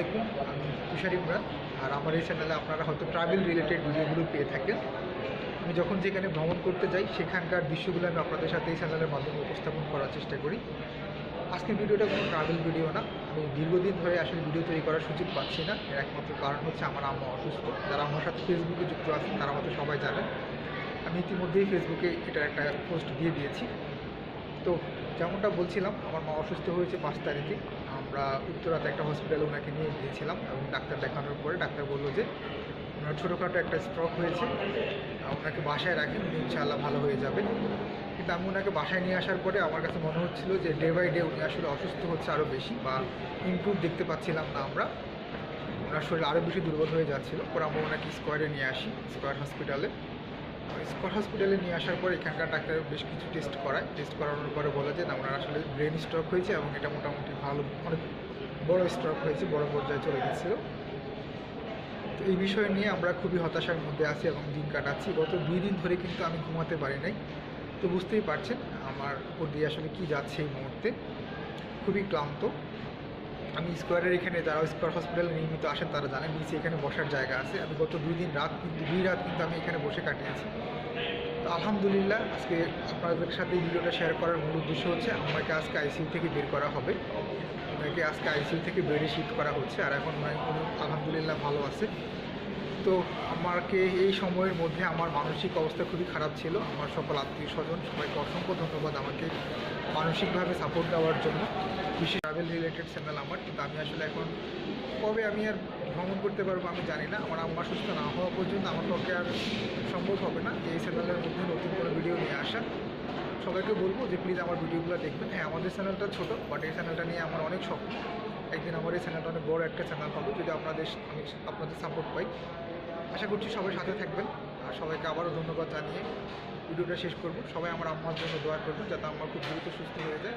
আলাইকুম, আমি তুষার ইমরান আর আমার এই চ্যানেলে আপনারা হয়তো ট্রাভেল রিলেটেড ভিডিওগুলো পেয়ে থাকেন। আমি যখন যেখানে ভ্রমণ করতে যাই, সেখানকার দৃশ্যগুলো আমি আপনাদের সাথে এই চ্যানেলের মাধ্যমে উপস্থাপন করার চেষ্টা করি। আজকের ভিডিওটা কোনো ট্রাভেল ভিডিও না। আমি দীর্ঘদিন ধরে আসলে ভিডিও তৈরি করার সুযোগ পাচ্ছি না। এর একমাত্র কারণ হচ্ছে আমার আম্মা অসুস্থ। যারা আমার সাথে ফেসবুকে যুক্ত আছেন, তারা হয়তো সবাই জানেন। আমি ইতিমধ্যেই ফেসবুকে এটার একটা পোস্ট দিয়ে দিয়েছি। তো যেমনটা বলছিলাম, আমার মা অসুস্থ হয়েছে পাঁচ তারিখে। আমরা উত্তরাতে একটা হসপিটালে ওনাকে নিয়ে গিয়েছিলাম এবং ডাক্তার দেখানোর পরে ডাক্তার বলল যে, ওনার ছোটোখাটো একটা স্ট্রোক হয়েছে ওনাকে বাসায় রাখেন, উনি ইনশাআল্লাহ ভালো হয়ে যাবেন। কিন্তু আমি ওনাকে বাসায় নিয়ে আসার পরে আমার কাছে মনে হচ্ছিল যে ডে বাই ডে উনি আসলে অসুস্থ হচ্ছে আরও বেশি বা ইমপ্রুভ দেখতে পাচ্ছিলাম না আমরা। ওনার শরীর আরও বেশি দুর্বল হয়ে যাচ্ছিল। পরে আমরা ওনাকে স্কোয়ারে নিয়ে আসি স্কোয়ার হসপিটালে স্কট হসপিটালে নিয়ে আসার পর এখানকার ডাক্তার বেশ কিছু টেস্ট করায়। টেস্ট করানোর পরে বলে যে, না আসলে ব্রেন স্ট্রোক হয়েছে এবং এটা মোটামুটি ভালো, অনেক বড় স্ট্রোক হয়েছে, বড় পর্যায়ে চলে গেছিল। তো এই বিষয় নিয়ে আমরা খুবই হতাশার মধ্যে আছি এবং দিন কাটাচ্ছি। গত দুই দিন ধরে কিন্তু আমি ঘুমাতে পারি নাই। তো বুঝতেই পারছেন আমার উপর দিয়ে আসলে কী যাচ্ছে এই মুহূর্তে। খুবই ক্লান্ত। আমি স্কোয়ারের এখানে যারা স্কোয়ার হসপিটালে নিয়মিত আসেন তারা জানেন নিচে এখানে বসার জায়গা আছে। আমি গত দুই দিন রাত দুই রাত কিন্তু আমি এখানে বসে কাটিয়েছি। তো আলহামদুলিল্লাহ, আজকে আপনাদের সাথে এই ভিডিওটা শেয়ার করার মূল উদ্দেশ্য হচ্ছে আমাকে আজকে আইসিইউ থেকে বের করা হবে। ওনাকে আজকে আইসিইউ থেকে বেডে শিফট করা হচ্ছে আর এখন উনি উনি আলহামদুলিল্লাহ ভালো আছে। তো আমাকে এই সময়ের মধ্যে আমার মানসিক অবস্থা খুবই খারাপ ছিল। আমার সকল আত্মীয় স্বজন সবাইকে অসংখ্য ধন্যবাদ আমাকে মানসিকভাবে সাপোর্ট দেওয়ার জন্য। বিশেষ ট্রাভেল রিলেটেড চ্যানেল আমার, কিন্তু আমি আসলে এখন কবে আমি আর ভ্রমণ করতে পারব আমি জানি না। আমার আম্মা সুস্থ না হওয়া পর্যন্ত আমার পক্ষে আর সম্ভব হবে না এই চ্যানেলের মধ্যে নতুন কোনো ভিডিও নিয়ে আসা। সবাইকে বলব যে প্লিজ আমার ভিডিওগুলো দেখবেন। হ্যাঁ আমাদের চ্যানেলটা ছোটো বাট এই চ্যানেলটা নিয়ে আমার অনেক শখ। একদিন আমার এই চ্যানেলটা অনেক বড় একটা চ্যানেল হবে যদি আপনাদের আমি আপনাদের সাপোর্ট পাই। আশা করছি সবাই সাথে থাকবেন। আর সবাইকে আবারও ধন্যবাদ জানিয়ে ভিডিওটা শেষ করব। সবাই আমার আম্মার জন্য দোয়া করবেন, যাতে আমার খুব দ্রুত সুস্থ হয়ে যায়।